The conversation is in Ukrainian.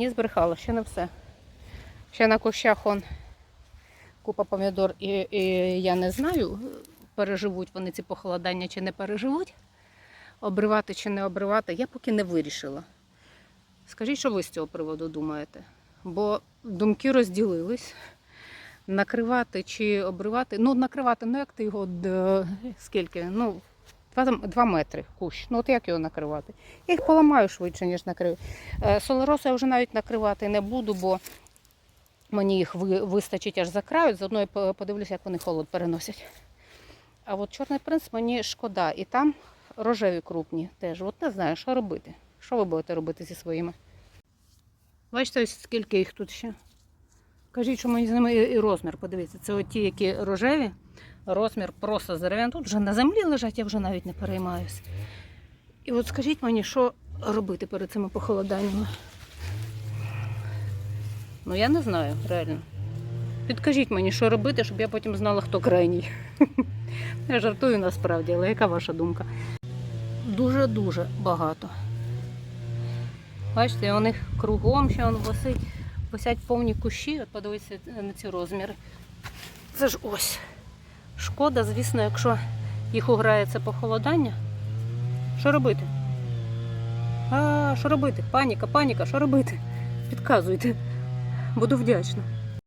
ні, збрехала, ще не все. Ще на кущах он купа помідор, і, і я не знаю, переживуть вони ці похолодання чи не переживуть. Обривати чи не обривати, я поки не вирішила. Скажіть, що ви з цього приводу думаєте? Бо думки розділились. Накривати чи обривати. Ну, накривати, ну як ти його скільки? Ну, два, два метри кущ. Ну, от як його накривати? Я їх поламаю швидше, ніж накрию. Е, Солароси я вже навіть накривати не буду, бо мені їх вистачить аж за краю. Заодно я подивлюся, як вони холод переносять. А от чорний принц мені шкода. І там рожеві крупні теж. От не знаю, що робити. Що ви будете робити зі своїми? Бачите, ось скільки їх тут ще. Кажіть, що мені з ними і розмір, подивіться. Це от ті, які рожеві, розмір просто дерев'яний. Тут вже на землі лежать, я вже навіть не переймаюсь. І от скажіть мені, що робити перед цими похолоданнями? Ну я не знаю, реально. Підкажіть мені, що робити, щоб я потім знала, хто крайній. Я жартую насправді, але яка ваша думка? Дуже-дуже багато. Бачите, у них кругом ще висить, висять повні кущі. От подивіться на ці розміри. Це ж ось. Шкода, звісно, якщо їх уграє це похолодання. Що робити? А, що робити? Паніка, паніка, що робити? Підказуйте. Буду вдячна.